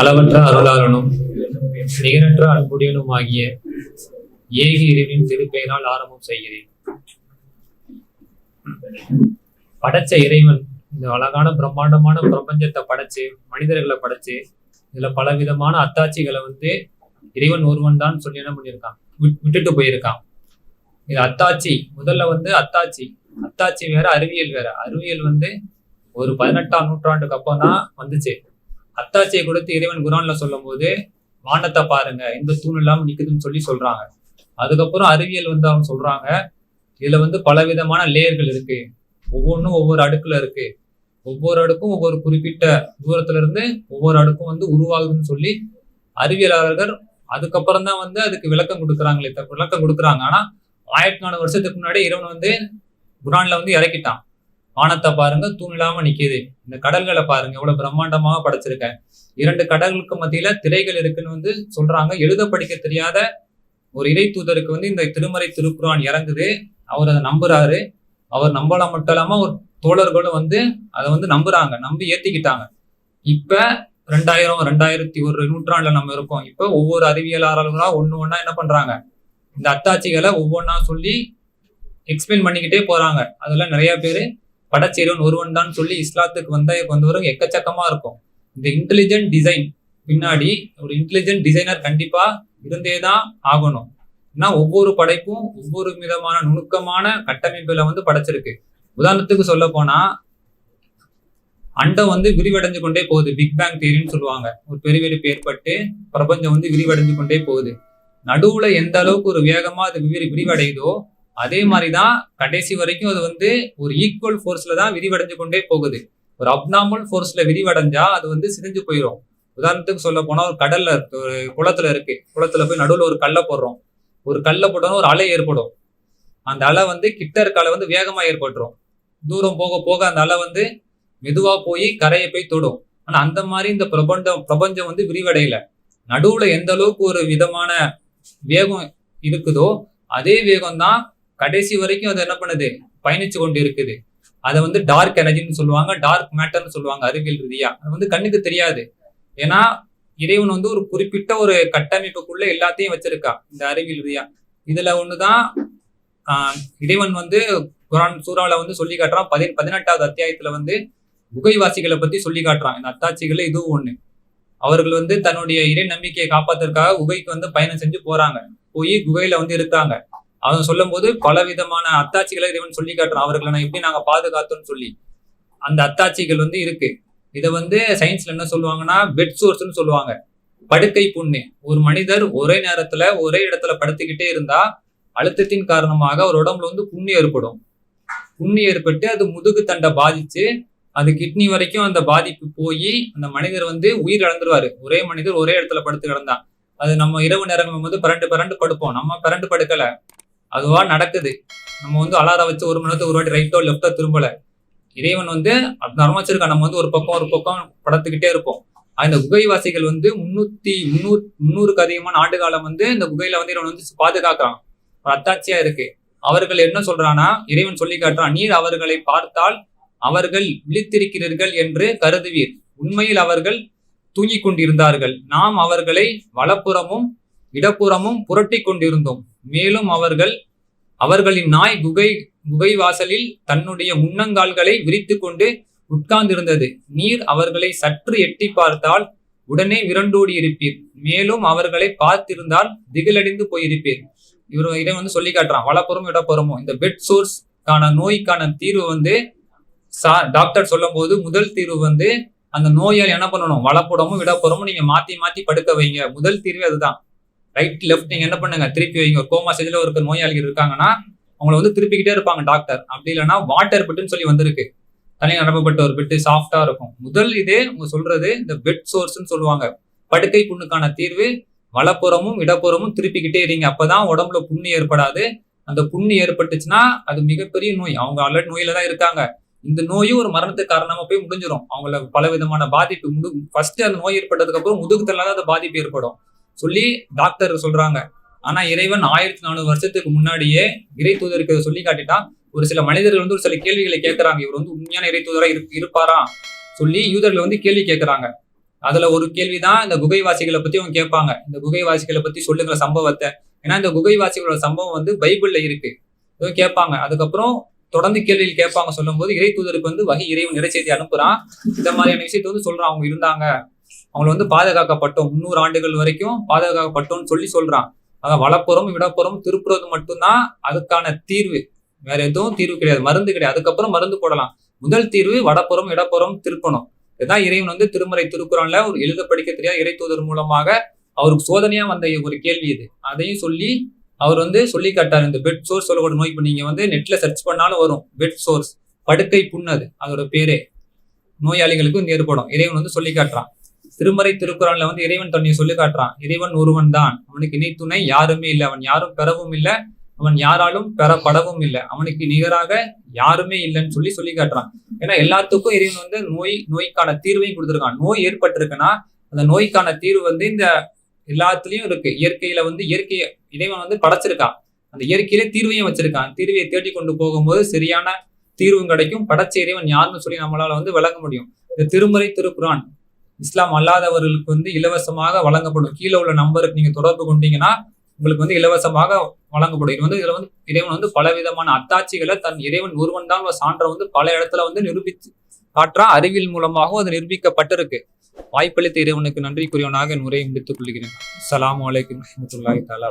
அளவற்ற அருளாளனும் நிகரற்ற அன்புடையனும் ஆகிய ஏகி இறைவனின் திருப்பெயரால் ஆரம்பம் செய்கிறேன். படைச்ச இறைவன் இந்த அழகான பிரம்மாண்டமான பிரபஞ்சத்தை படைச்சு மனிதர்களை படைச்சு இதுல பலவிதமான அத்தாட்சிகளை வந்து இறைவன் ஒருவன் தான் சொல்லி என்ன பண்ணியிருக்கான்? விட்டுட்டு போயிருக்கான். இது அத்தாட்சி முதல்ல வந்து அத்தாட்சி. அத்தாட்சி வேற அறிவியல் வேற. அறிவியல் வந்து ஒரு பதினெட்டாம் நூற்றாண்டுக்கு அப்புறம் தான் வந்துச்சு. அத்தாட்சியை கொடுத்து இறைவன் குரான்ல சொல்லும் போது வானத்தை பாருங்க எந்த தூண் இல்லாமல் நிற்குதுன்னு சொல்லி சொல்றாங்க. அதுக்கப்புறம் அறிவியல் வந்து அவங்க சொல்றாங்க இதுல வந்து பல விதமான லேயர்கள் இருக்கு. ஒவ்வொன்றும் ஒவ்வொரு அடுக்குல இருக்கு. ஒவ்வொரு அடுக்கும் ஒவ்வொரு குறிப்பிட்ட தூரத்துல இருந்து ஒவ்வொரு அடுக்கும் வந்து உருவாகுதுன்னு சொல்லி அறிவியலாளர்கள் அதுக்கப்புறம் தான் வந்து அதுக்கு விளக்கம் கொடுக்குறாங்களே விளக்கம் கொடுக்குறாங்க. ஆனா ஆயிரத்தி நாலு வருஷத்துக்கு முன்னாடி இறைவன் வந்து குரான்ல வந்து இறக்கிட்டான். வானத்தை பாருங்க தூண் நிக்குது. இந்த கடல்களை பாருங்க எவ்வளவு பிரம்மாண்டமாக படைச்சிருக்கேன் இரண்டு கடல்களுக்கு மத்தியில திரைகள் இருக்குன்னு வந்து சொல்றாங்க. எழுத படிக்க தெரியாத ஒரு இறை தூதருக்கு வந்து இந்த திருமறை திருக்குறான் இறங்குது. அவர் அதை நம்புறாரு. அவர் நம்பலாம் மட்டும் இல்லாம ஒரு தோழர்களும் வந்து அதை வந்து நம்புறாங்க நம்பி ஏத்திக்கிட்டாங்க. இப்ப ரெண்டாயிரம் ரெண்டாயிரத்தி ஒரு நூற்றாண்டுல நம்ம இருக்கோம். இப்ப ஒவ்வொரு அறிவியலாளர்களா ஒண்ணு ஒன்னா என்ன பண்றாங்க? இந்த அத்தாட்சிகளை ஒவ்வொன்றா சொல்லி எக்ஸ்பிளைன் பண்ணிக்கிட்டே போறாங்க. அதெல்லாம் நிறைய பேர் படச்சேரவன் ஒருவன் தான் சொல்லி இஸ்லாத்துக்கு வந்த வந்தவரும் எக்கச்சக்கமா இருக்கும். இந்த இன்டெலிஜென்ட் டிசைன் பின்னாடி ஒரு இன்டெலிஜென்ட் டிசைனர் கண்டிப்பா இருந்தே தான் ஆகணும். ஏன்னா ஒவ்வொரு படைப்பும் ஒவ்வொரு விதமான நுணுக்கமான கட்டமைப்புல வந்து படைச்சிருக்கு. உதாரணத்துக்கு சொல்ல போனா அண்டம் வந்து விரிவடைஞ்சு கொண்டே போகுது. பிக் பேங் தியரின்னு சொல்லுவாங்க. ஒரு பெருவெளிப்பு ஏற்பட்டு பிரபஞ்சம் வந்து விரிவடைஞ்சு கொண்டே போகுது. நடுவுல எந்த அளவுக்கு ஒரு வேகமா அது விரி விரிவடையுதோ அதே மாதிரி தான் கடைசி வரைக்கும் அது வந்து ஒரு ஈக்குவல் ஃபோர்ஸில் தான் விரிவடைஞ்சு கொண்டே போகுது. ஒரு அப்நார்மல் ஃபோர்ஸில் விரிவடைஞ்சா அது வந்து சிதைஞ்சு போயிடும் உதாரணத்துக்கு சொல்ல போனால் ஒரு கடல்ல இருக்கு ஒரு குளத்துல இருக்கு. குளத்துல போய் நடுவில் ஒரு கல்லை போடுறோம். ஒரு கல்லை போட்டோம்னா ஒரு அலை ஏற்படும். அந்த அலை வந்து கிட்ட இருக்க அலை வந்து வேகமாக ஏற்பட்டுரும். தூரம் போக போக அந்த அலை வந்து மெதுவாக போய் கரையை போய் தொடும். ஆனால் அந்த மாதிரி இந்த பிரபஞ்சம் பிரபஞ்சம் வந்து விரிவடையல. நடுவில் எந்த அளவுக்கு ஒரு விதமான வேகம் இருக்குதோ அதே வேகம் தான் கடைசி வரைக்கும் அது என்ன பண்ணுது? பயணிச்சு கொண்டு இருக்குது அதை வந்து டார்க் எனர்ஜின்னு சொல்லுவாங்க டார்க் மேட்டர்னு சொல்லுவாங்க அறிவியல் ரீதியா. அது வந்து கண்ணுக்கு தெரியாது. ஏன்னா இறைவன் வந்து ஒரு குறிப்பிட்ட ஒரு கட்டமைப்புக்குள்ள எல்லாத்தையும் வச்சிருக்கா இந்த அறிவியல் ரீதியா. இதுல ஒண்ணுதான் இறைவன் வந்து குரான் சூறாவில வந்து சொல்லி காட்டுறான். பதி பதினெட்டாவது அத்தியாயத்துல வந்து குகைவாசிகளை பத்தி சொல்லி காட்டுறான். இந்த அத்தாட்சிகள இதுவும் ஒண்ணு. அவர்கள் வந்து தன்னுடைய இறை நம்பிக்கையை காப்பாத்துறதுக்காக குகைக்கு வந்து பயணம் செஞ்சு போறாங்க. போய் குகையில வந்து இருக்காங்க. அவன் சொல்லும்போது பல விதமான அத்தாட்சிகளை இறைவன் சொல்லி காட்டுறான். அவர்களை நான் எப்படி நாங்க பாதுகாத்தோம்னு சொல்லி. அந்த அத்தாட்சிகள் வந்து இருக்கு. இதை வந்து சயின்ஸ்ல என்ன சொல்லுவாங்கன்னா பெட் சோர்ஸ்னு சொல்லுவாங்க. படுக்கை புண்ணு. ஒரு மனிதர் ஒரே நேரத்துல ஒரே இடத்துல படுத்துக்கிட்டே இருந்தா அழுத்தத்தின் காரணமாக அவர் உடம்புல வந்து புண்ணு ஏற்படும். புண்ணு ஏற்பட்டு அது முதுகு தண்டை பாதிச்சு அது கிட்னி வரைக்கும் அந்த பாதிப்பு போய் அந்த மனிதர் வந்து உயிர் இழந்துருவாரு. ஒரே மனிதர் ஒரே இடத்துல படுத்து கிடந்தா. அது நம்ம இரவு நேரங்கள் வந்து பரண்டு பரண்டு படுப்போம். நம்ம பரண்டு படுக்கல. அதுவா நடக்குது. நம்ம வந்து அலாரம் வச்சு ஒரு மணி நேரத்துக்கு ஒரு வாட்டி ரைட்டோ லெஃப்டோ திரும்பல. இறைவன் வந்து நர்மச்சிருக்கா நம்ம வந்து ஒரு பக்கம் ஒரு பக்கம் படுத்துக்கிட்டே இருப்போம். அந்த குகைவாசிகள் வந்து முன்னூத்தி முன்னூறு முன்னூறுக்கு அதிகமான ஆண்டு காலம் வந்து இந்த குகையில வந்து இறைவன் வந்து பாதுகாக்கிறான். ஒரு அத்தாட்சியா இருக்கு. அவர்கள் என்ன சொல்றானா இறைவன் சொல்லி காட்டுறான் நீர் அவர்களை பார்த்தால் அவர்கள் விழித்திருக்கிறீர்கள் என்று கருதுவீர். உண்மையில் அவர்கள் தூங்கிக் கொண்டிருந்தார்கள். நாம் அவர்களை வலப்புறமும் இடப்புறமும் புரட்டி கொண்டிருந்தோம். மேலும் அவர்கள் அவர்களின் நாய் குகை குகை வாசலில் தன்னுடைய முன்னங்கால்களை விரித்து கொண்டு உட்கார்ந்திருந்தது. நீர் அவர்களை சற்று எட்டி பார்த்தால் உடனே விரண்டோடி இருப்பீர் மேலும் அவர்களை பார்த்திருந்தால் திகிலடைந்து போயிருப்பீர். இவர் இதை வந்து சொல்லி காட்டுறான். வலப்புறமும் இடப்புறமும் இந்த பெட் சோர்ஸ்க்கான நோய்க்கான தீர்வு வந்து சா- டாக்டர் சொல்லும் போது முதல் தீர்வு வந்து அந்த நோயால் என்ன பண்ணணும்? வலப்புறமும் இடப்புறமும் நீங்க மாத்தி மாத்தி படுக்க வைங்க. முதல் தீர்வு அதுதான். ரைட் லெஃப்ட் நீங்க என்ன பண்ணுங்க? திருப்பி வைங்க. ஒரு கோமா ஸ்டேஜ்ல ஒரு நோயாளிகள் இருக்காங்கன்னா அவங்கள வந்து திருப்பிக்கிட்டே இருப்பாங்க டாக்டர் அப்படி இல்லைன்னா வாட்டர் பெட்டுன்னு சொல்லி வந்திருக்கு. தனி நிரப்பப்பட்ட ஒரு பெட்டு சாஃப்டா இருக்கும். முதல் இதே அவங்க சொல்றது இந்த பெட் சோர்ஸ்னு சொல்லுவாங்க. படுக்கை புண்ணுக்கான தீர்வு வலப்புறமும் இடப்புறமும் திருப்பிக்கிட்டே இருங்க. அப்பதான் உடம்புல புண்ணு ஏற்படாது. அந்த புண்ணு ஏற்பட்டுச்சுன்னா அது மிகப்பெரிய நோய். அவங்க ஆல்ரெடி நோயில தான் இருக்காங்க. இந்த நோயும் ஒரு மரணத்துக்கு காரணமா போய் முடிஞ்சிடும் அவங்கள பல விதமான பாதிப்பு முது ஃபர்ஸ்ட் அந்த நோய் ஏற்பட்டதுக்கு அப்புறம் முதுகுத்தல தான் அந்த பாதிப்பு ஏற்படும். சொல்லி டாக்டர் சொல்றாங்க. ஆனா இறைவன் ஆயிரத்தி நானூறு வருஷத்துக்கு முன்னாடியே இறை தூதருக்கு சொல்லி காட்டிட்டான் ஒரு சில மனிதர்கள் வந்து ஒரு சில கேள்விகளை கேட்கறாங்க. இவர் வந்து உண்மையான இறை தூதரா இருப்பாரா? சொல்லி யூதர்கள் வந்து கேள்வி கேட்கறாங்க. அதுல ஒரு கேள்விதான் இந்த குகைவாசிகளை பத்தி அவங்க கேட்பாங்க. இந்த குகைவாசிகளை பத்தி சொல்லுங்கிற சம்பவத்தை. ஏன்னா இந்த குகைவாசிகளோட சம்பவம் வந்து பைபிள்ல இருக்கு. கேட்பாங்க. அதுக்கப்புறம் தொடர்ந்து கேள்வியில் கேட்பாங்க சொல்லும்போது இறை தூதருக்கு வந்து வகை இறைவன் நிறைச்செய்தி அனுப்புறான். இந்த மாதிரியான விஷயத்தை வந்து சொல்றான். அவங்க இருந்தாங்க. அவங்கள வந்து பாதுகாக்கப்பட்டோம். முந்நூறு ஆண்டுகள் வரைக்கும் பாதுகாக்கப்பட்டோம்னு சொல்லி சொல்றான். அதான் வலப்புறம் இடப்புறம் திருப்புறது மட்டும்தான் அதுக்கான தீர்வு. வேற எதுவும் தீர்வு கிடையாது. மருந்து கிடையாது. அதுக்கப்புறம் மருந்து போடலாம். முதல் தீர்வு வடப்புறம் இடப்புறம் திருப்பணும். இதுதான் இறைவன் வந்து திருமறை திருக்குறள்ல ஒரு எழுத படிக்க தெரியாத இறை தூதர் மூலமாக அவருக்கு சோதனையா வந்த ஒரு கேள்வி இது. அதையும் சொல்லி அவர் வந்து சொல்லி காட்டார். இந்த பெட் சோர்ஸ் சொல்லக்கூடிய நோய் இப்போ நீங்க வந்து நெட்ல சர்ச் பண்ணாலும் வரும். Bed sores. படுக்கை புண்ணது. அதோட பேரே. நோயாளிகளுக்கும் ஏற்படும். இறைவன் வந்து சொல்லி காட்டுறான். திருமறை திருக்குறான்ல வந்து இறைவன் தன்னை சொல்லி காட்டுறான். இறைவன் ஒருவன் தான். அவனுக்கு இணை துணை யாருமே இல்லை. அவன் யாரும் பெறவும் இல்லை. அவன் யாராலும் பெறப்படவும் இல்லை. அவனுக்கு நிகராக யாருமே இல்லைன்னு சொல்லி சொல்லி காட்டுறான். ஏன்னா எல்லாத்துக்கும் இறைவன் வந்து நோய் நோய்க்கான தீர்வையும் கொடுத்துருக்கான். நோய் ஏற்பட்டிருக்குன்னா அந்த நோய்க்கான தீர்வு வந்து இந்த எல்லாத்துலயும் இருக்கு. இயற்கையில வந்து இயற்கையை இறைவன் வந்து படைச்சிருக்கான். அந்த இயற்கையிலே தீர்வையும் வச்சிருக்கான். தீர்வையை தேடி கொண்டு போகும்போது சரியான தீர்வும் கிடைக்கும். படைச்ச இறைவன் யாருன்னு சொல்லி நம்மளால வந்து விளங்க முடியும். இந்த திருமறை திருக்குறான். இஸ்லாம் அல்லாதவர்களுக்கு வந்து இலவசமாக வழங்கப்படும். கீழே உள்ள நம்பருக்கு நீங்க தொடர்பு கொண்டீங்கன்னா உங்களுக்கு வந்து இலவசமாக வழங்கப்படும். இது வந்து இதுல வந்து இறைவன் வந்து பல விதமான அத்தாட்சிகளை தன் இறைவன் ஒருவன் தான் சான்ற வந்து பல இடத்துல வந்து நிரூபித்து காற்றா அறிவியல் மூலமாகவும் அது நிரூபிக்கப்பட்டிருக்கு. வாய்ப்பளித்த இறைவனுக்கு நன்றி கூறியவனாக என் உரையை முடித்துக் கொள்கிறேன். அஸ்ஸலாமு அலைக்கும் வரஹ்மத்துல்லாஹி தஆலா